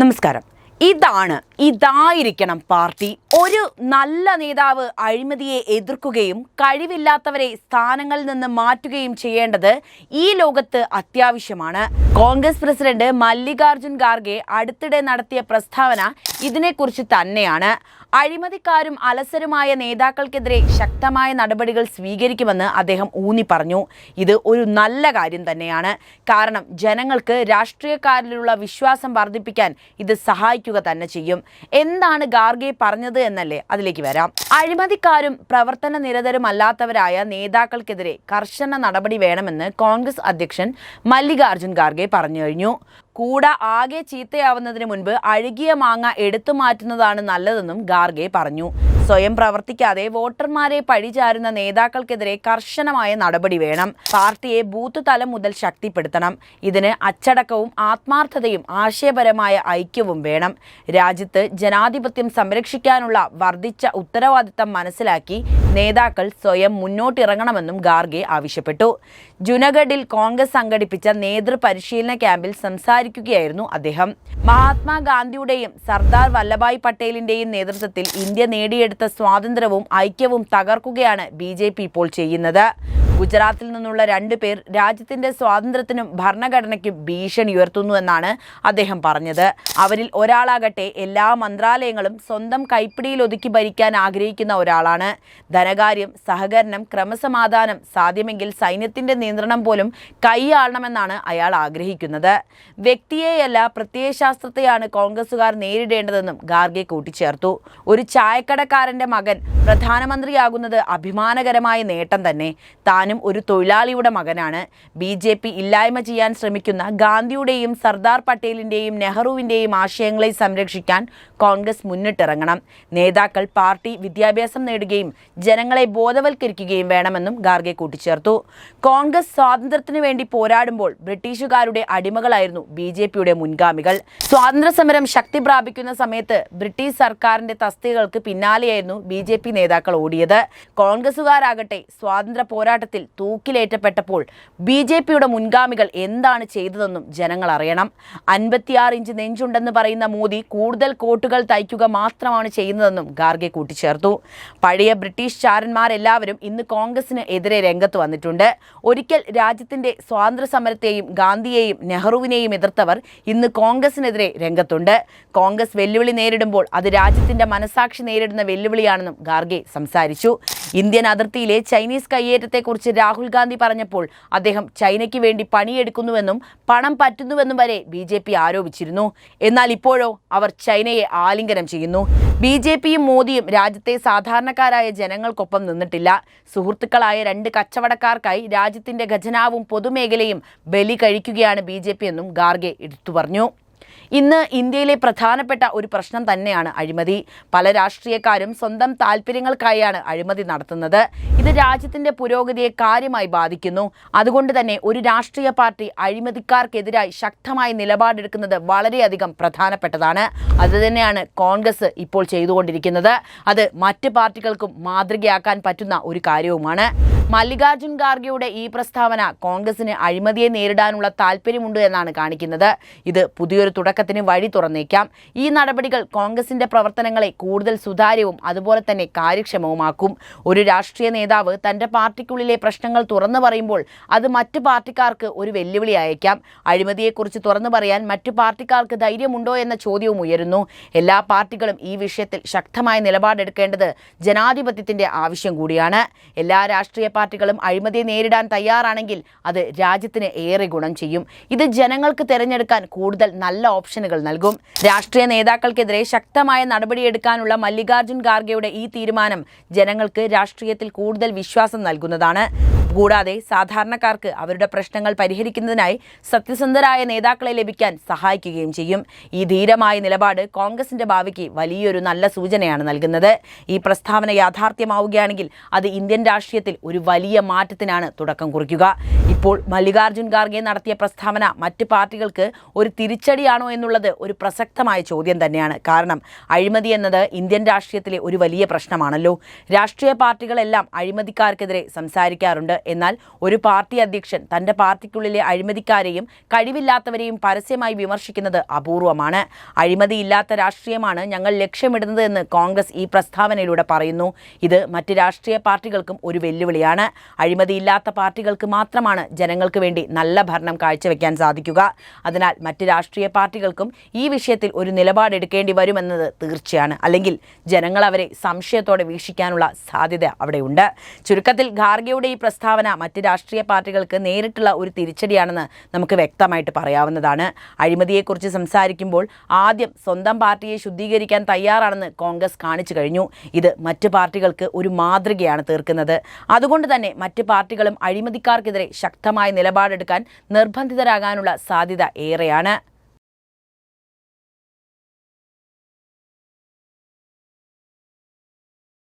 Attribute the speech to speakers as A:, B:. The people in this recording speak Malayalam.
A: നമസ്കാരം. ഇതാണ് ഇതായിരിക്കണം പാർട്ടി. ഒരു നല്ല നേതാവ് അഴിമതിയെ എതിർക്കുകയും കഴിവില്ലാത്തവരെ സ്ഥാനങ്ങളിൽ നിന്ന് മാറ്റുകയും ചെയ്യേണ്ടത് ഈ ലോകത്ത് അത്യാവശ്യമാണ്. കോൺഗ്രസ് പ്രസിഡന്റ് മല്ലികാർജുൻ ഖാർഗെ അടുത്തിടെ നടത്തിയ പ്രസ്താവന ഇതിനെക്കുറിച്ച് തന്നെയാണ്. അഴിമതിക്കാരും അലസരുമായ നേതാക്കൾക്കെതിരെ ശക്തമായ നടപടികൾ സ്വീകരിക്കുമെന്ന് അദ്ദേഹം ഊന്നി പറഞ്ഞു ഇത് ഒരു നല്ല കാര്യം തന്നെയാണ്. കാരണം ജനങ്ങൾക്ക് രാഷ്ട്രീയക്കാരിലുള്ള വിശ്വാസം വർദ്ധിപ്പിക്കാൻ ഇത് സഹായിക്കുക തന്നെ ചെയ്യും. എന്താണ് ഗാർഗെ പറഞ്ഞത് എന്നല്ലേ അതിലേക്ക് വരാം. അഴിമതിക്കാരും പ്രവർത്തന നിരതരുമല്ലാത്തവരായ നേതാക്കൾക്കെതിരെ കർശന നടപടി വേണമെന്ന് കോൺഗ്രസ് അധ്യക്ഷൻ മല്ലികാർജുൻ ഖാർഗെ പറഞ്ഞു കഴിഞ്ഞു. കൂട ആകെ ചീത്തയാവുന്നതിന് മുൻപ് അഴുകിയ മാങ്ങ എടുത്തു മാറ്റുന്നതാണ് നല്ലതെന്നും ഗാർഗെ പറഞ്ഞു. സ്വയം പ്രവർത്തിക്കാതെ വോട്ടർമാരെ പഴിചാരുന്ന നേതാക്കൾക്കെതിരെ കർശനമായ നടപടി വേണം. പാർട്ടിയെ ബൂത്ത് തലം മുതൽ ശക്തിപ്പെടുത്തണം. ഇതിന് അച്ചടക്കവും ആത്മാർത്ഥതയും ആശയപരമായ ഐക്യവും വേണം. രാജ്യത്ത് ജനാധിപത്യം സംരക്ഷിക്കാനുള്ള വർദ്ധിച്ച ഉത്തരവാദിത്തം മനസ്സിലാക്കി നേതാക്കൾ സ്വയം മുന്നോട്ടിറങ്ങണമെന്നും ഗാർഗെ ആവശ്യപ്പെട്ടു. ജുനഗഡിൽ കോൺഗ്രസ് സംഘടിപ്പിച്ച നേതൃ പരിശീലന ക്യാമ്പിൽ സംസാരിക്കുകയായിരുന്നു അദ്ദേഹം. മഹാത്മാഗാന്ധിയുടെയും സർദാർ വല്ലഭായ് പട്ടേലിന്റെയും നേതൃത്വത്തിൽ ഇന്ത്യ നേടിയെടുത്ത സ്വാതന്ത്ര്യവും ഐക്യവും തകർക്കുകയാണ് ബി ഇപ്പോൾ ചെയ്യുന്നത്. ഗുജറാത്തിൽ നിന്നുള്ള രണ്ടു പേർ രാജ്യത്തിന്റെ സ്വാതന്ത്ര്യത്തിനും ഭരണഘടനയ്ക്കും ഭീഷണി ഉയർത്തുന്നുവെന്നാണ് അദ്ദേഹം പറഞ്ഞത്. അവരിൽ ഒരാളാകട്ടെ എല്ലാ മന്ത്രാലയങ്ങളും സ്വന്തം കൈപ്പിടിയിൽ ഒതുക്കി ഭരിക്കാൻ ആഗ്രഹിക്കുന്ന ഒരാളാണ്. ധനകാര്യം സഹകരണം ക്രമസമാധാനം സാധ്യമെങ്കിൽ സൈന്യത്തിന്റെ നിയന്ത്രണം പോലും കൈയാളണമെന്നാണ് അയാൾ ആഗ്രഹിക്കുന്നത്. വ്യക്തിയെയല്ല പ്രത്യയശാസ്ത്രത്തെയാണ് കോൺഗ്രസുകാർ നേരിടേണ്ടതെന്നും ഗാർഗെ കൂട്ടിച്ചേർത്തു. ഒരു ചായക്കടക്കാരന്റെ മകൻ പ്രധാനമന്ത്രിയാകുന്നത് അഭിമാനകരമായ നേട്ടം തന്നെ. താനും ഒരു തൊഴിലാളിയുടെ മകനാണ്. ബി ജെ പി ഇല്ലായ്മ ചെയ്യാൻ ശ്രമിക്കുന്ന ഗാന്ധിയുടെയും സർദാർ പട്ടേലിന്റെയും നെഹ്റുവിന്റെയും ആശയങ്ങളെ സംരക്ഷിക്കാൻ കോൺഗ്രസ് മുന്നിട്ടിറങ്ങണം. നേതാക്കൾ പാർട്ടി വിദ്യാഭ്യാസം നേടുകയും ജനങ്ങളെ ബോധവൽക്കരിക്കുകയും വേണമെന്നും ഗാർഗെ കൂട്ടിച്ചേർത്തു. കോൺഗ്രസ് സ്വാതന്ത്ര്യത്തിനു വേണ്ടി പോരാടുമ്പോൾ ബ്രിട്ടീഷുകാരുടെ അടിമകളായിരുന്നു ബി ജെ പിയുടെ മുൻഗാമികൾ. സ്വാതന്ത്ര്യ സമരം ശക്തി പ്രാപിക്കുന്ന സമയത്ത് ബ്രിട്ടീഷ് സർക്കാരിന്റെ തസ്തികകൾക്ക് പിന്നാലെയായിരുന്നു ബി ജെ പി നേതാക്കൾ ഓടിയത്. കോൺഗ്രസുകാരാകട്ടെ സ്വാതന്ത്ര്യ പോരാട്ടത്തിൽ തൂക്കിലേറ്റപ്പെട്ടപ്പോൾ ബി ജെ പിയുടെ മുൻഗാമികൾ എന്താണ് ചെയ്തതെന്നും ജനങ്ങൾ അറിയണം. അൻപത്തിയാറ് ഇഞ്ച് നെഞ്ചുണ്ടെന്ന് പറയുന്ന മോദി കൂടുതൽ കോട്ടുകൾ തയ്ക്കുക മാത്രമാണ് ചെയ്യുന്നതെന്നും ഗാർഗെ കൂട്ടിച്ചേർത്തു. പഴയ ബ്രിട്ടീഷ് ചാരന്മാരെല്ലാവരും ഇന്ന് കോൺഗ്രസിന് എതിരെ രംഗത്ത് വന്നിട്ടുണ്ട്. ഒരിക്കൽ രാജ്യത്തിന്റെ സ്വാതന്ത്ര്യ സമരത്തെയും ഗാന്ധിയെയും നെഹ്റുവിനെയും എതിർത്തവർ ഇന്ന് കോൺഗ്രസിനെതിരെ രംഗത്തുണ്ട്. കോൺഗ്രസ് വെല്ലുവിളി നേരിടുമ്പോൾ അത് രാജ്യത്തിന്റെ മനസാക്ഷി നേരിടുന്ന വെല്ലുവിളിയാണെന്നും ഗാർഗെ സംസാരിച്ചു. ഇന്ത്യൻ അതിർത്തിയിലെ ചൈനീസ് കയ്യേറ്റത്തെക്കുറിച്ച് രാഹുൽ ഗാന്ധി പറഞ്ഞപ്പോൾ അദ്ദേഹം ചൈനയ്ക്ക് വേണ്ടി പണിയെടുക്കുന്നുവെന്നും പണം പറ്റുന്നുവെന്നും വരെ ബി ജെ പി ആരോപിച്ചിരുന്നു. എന്നാൽ ഇപ്പോഴോ അവർ ചൈനയെ ആലിംഗനം ചെയ്യുന്നു. ബി ജെ പിയും മോദിയും രാജ്യത്തെ സാധാരണക്കാരായ ജനങ്ങൾക്കൊപ്പം നിന്നിട്ടില്ല. സുഹൃത്തുക്കളായ രണ്ട് കച്ചവടക്കാർക്കായി രാജ്യത്തിന്റെ ഖജനാവും പൊതുമേഖലയും ബലി കഴിക്കുകയാണ് ബി എന്നും ഗാർഗെ എടുത്തു പറഞ്ഞു. ഇന്ന് ഇന്ത്യയിലെ പ്രധാനപ്പെട്ട ഒരു പ്രശ്നം തന്നെയാണ് അഴിമതി. പല രാഷ്ട്രീയക്കാരും സ്വന്തം താല്പര്യങ്ങൾക്കായാണ് അഴിമതി നടത്തുന്നത്. ഇത് രാജ്യത്തിന്റെ പുരോഗതിയെ കാര്യമായി ബാധിക്കുന്നു. അതുകൊണ്ട് തന്നെ ഒരു രാഷ്ട്രീയ പാർട്ടി അഴിമതിക്കാർക്കെതിരായി ശക്തമായി നിലപാടെടുക്കുന്നത് വളരെയധികം പ്രധാനപ്പെട്ടതാണ്. അതുതന്നെയാണ് കോൺഗ്രസ് ഇപ്പോൾ ചെയ്തുകൊണ്ടിരിക്കുന്നത്. അത് മറ്റ് പാർട്ടികൾക്കും മാതൃകയാക്കാൻ പറ്റുന്ന ഒരു കാര്യവുമാണ്. മല്ലികാർജുൻ ഖാർഗെയുടെ ഈ പ്രസ്താവന കോൺഗ്രസിന് അഴിമതിയെ നേരിടാനുള്ള താല്പര്യമുണ്ട് എന്നാണ് കാണിക്കുന്നത്. ഇത് പുതിയൊരു തുടക്കത്തിന് വഴി തുറന്നേക്കാം. ഈ നടപടികൾ കോൺഗ്രസിന്റെ പ്രവർത്തനങ്ങളെ കൂടുതൽ സുതാര്യവും അതുപോലെ തന്നെ കാര്യക്ഷമവുമാക്കും. ഒരു രാഷ്ട്രീയ നേതാവ് തന്റെ പാർട്ടിക്കുള്ളിലെ പ്രശ്നങ്ങൾ തുറന്നു പറയുമ്പോൾ അത് മറ്റു പാർട്ടിക്കാർക്ക് ഒരു വെല്ലുവിളി അയക്കാം അഴിമതിയെക്കുറിച്ച് തുറന്നു പറയാൻ മറ്റു പാർട്ടിക്കാർക്ക് ധൈര്യമുണ്ടോ എന്ന ചോദ്യവും ഉയരുന്നു. എല്ലാ പാർട്ടികളും ഈ വിഷയത്തിൽ ശക്തമായ നിലപാടെടുക്കേണ്ടത് ജനാധിപത്യത്തിന്റെ ആവശ്യം കൂടിയാണ്. എല്ലാ രാഷ്ട്രീയ പാർട്ടികളും അഴിമതിയെ നേരിടാൻ തയ്യാറാണെങ്കിൽ അത് രാജ്യത്തിന് ഏറെ ഗുണം ചെയ്യും. ഇത് ജനങ്ങൾക്ക് തിരഞ്ഞെടുക്കാൻ കൂടുതൽ നല്ല ഓപ്ഷനുകൾ നൽകും. രാഷ്ട്രീയ നേതാക്കൾക്കെതിരെ ശക്തമായ നടപടിയെടുക്കാനുള്ള മല്ലികാർജുൻ ഖാർഗെയുടെ ഈ തീരുമാനം ജനങ്ങൾക്ക് രാഷ്ട്രീയത്തിൽ കൂടുതൽ വിശ്വാസം നൽകുന്നതാണ്. കൂടാതെ സാധാരണക്കാർക്ക് അവരുടെ പ്രശ്നങ്ങൾ പരിഹരിക്കുന്നതിനായി സത്യസന്ധരായ നേതാക്കളെ ലഭിക്കാൻ സഹായിക്കുകയും ചെയ്യും. ഈ ധീരമായ നിലപാട് കോൺഗ്രസിന്റെ ഭാവിക്ക് വലിയൊരു നല്ല സൂചനയാണ് നൽകുന്നത്. ഈ പ്രസ്താവന യാഥാർത്ഥ്യമാവുകയാണെങ്കിൽ അത് ഇന്ത്യൻ രാഷ്ട്രീയത്തിൽ ഒരു വലിയ മാറ്റത്തിനാണ് തുടക്കം കുറിക്കുക. ഇപ്പോൾ മല്ലികാർജുൻ ഖാർഗെ നടത്തിയ പ്രസ്താവന മറ്റ് പാർട്ടികൾക്ക് ഒരു തിരിച്ചടിയാണോ എന്നുള്ളത് ഒരു പ്രസക്തമായ ചോദ്യം തന്നെയാണ്. കാരണം അഴിമതി എന്നത് ഇന്ത്യൻ രാഷ്ട്രീയത്തിലെ ഒരു വലിയ പ്രശ്നമാണല്ലോ. രാഷ്ട്രീയ പാർട്ടികളെല്ലാം അഴിമതിക്കാർക്കെതിരെ സംസാരിക്കാറുണ്ട്. എന്നാൽ ഒരു പാർട്ടി അധ്യക്ഷൻ തന്റെ പാർട്ടിക്കുള്ളിലെ അഴിമതിക്കാരെയും കഴിവില്ലാത്തവരെയും പരസ്യമായി വിമർശിക്കുന്നത് അപൂർവമാണ്. അഴിമതിയില്ലാത്ത രാഷ്ട്രീയമാണ് ഞങ്ങൾ ലക്ഷ്യമിടുന്നത് എന്ന് കോൺഗ്രസ് ഈ പ്രസ്താവനയിലൂടെ പറയുന്നു. ഇത് മറ്റ് രാഷ്ട്രീയ പാർട്ടികൾക്കും ഒരു വെല്ലുവിളിയാണ്. അഴിമതിയില്ലാത്ത പാർട്ടികൾക്ക് മാത്രമാണ് ജനങ്ങൾക്ക് വേണ്ടി നല്ല ഭരണം കാഴ്ചവെക്കാൻ സാധിക്കുക. അതിനാൽ മറ്റ് രാഷ്ട്രീയ പാർട്ടികൾക്കും ഈ വിഷയത്തിൽ ഒരു നിലപാടെടുക്കേണ്ടി വരുമെന്നത് തീർച്ചയാണ്. അല്ലെങ്കിൽ ജനങ്ങൾ അവരെ സംശയത്തോടെ വീക്ഷിക്കാനുള്ള സാധ്യത അവിടെയുണ്ട്. ചുരുക്കത്തിൽ ഖാർഗെയുടെ ഈ പ്രസ്താവന മറ്റ് രാഷ്ട്രീയ പാർട്ടികൾക്ക് നേരിട്ടുള്ള ഒരു തിരിച്ചടിയാണെന്ന് നമുക്ക് വ്യക്തമായിട്ട് പറയാവുന്നതാണ്. അഴിമതിയെക്കുറിച്ച് സംസാരിക്കുമ്പോൾ ആദ്യം സ്വന്തം പാർട്ടിയെ ശുദ്ധീകരിക്കാൻ തയ്യാറാണെന്ന് കോൺഗ്രസ് കാണിച്ചു കഴിഞ്ഞു. ഇത് മറ്റ് പാർട്ടികൾക്ക് ഒരു മാതൃകയാണ് തീർക്കുന്നത്. അതുകൊണ്ട് തന്നെ മറ്റ് പാർട്ടികളും അഴിമതിക്കാർക്കെതിരെ ശക്തമായ നിലപാടെടുക്കാൻ നിർബന്ധിതരാകാനുള്ള സാധ്യത ഏറെയാണ്.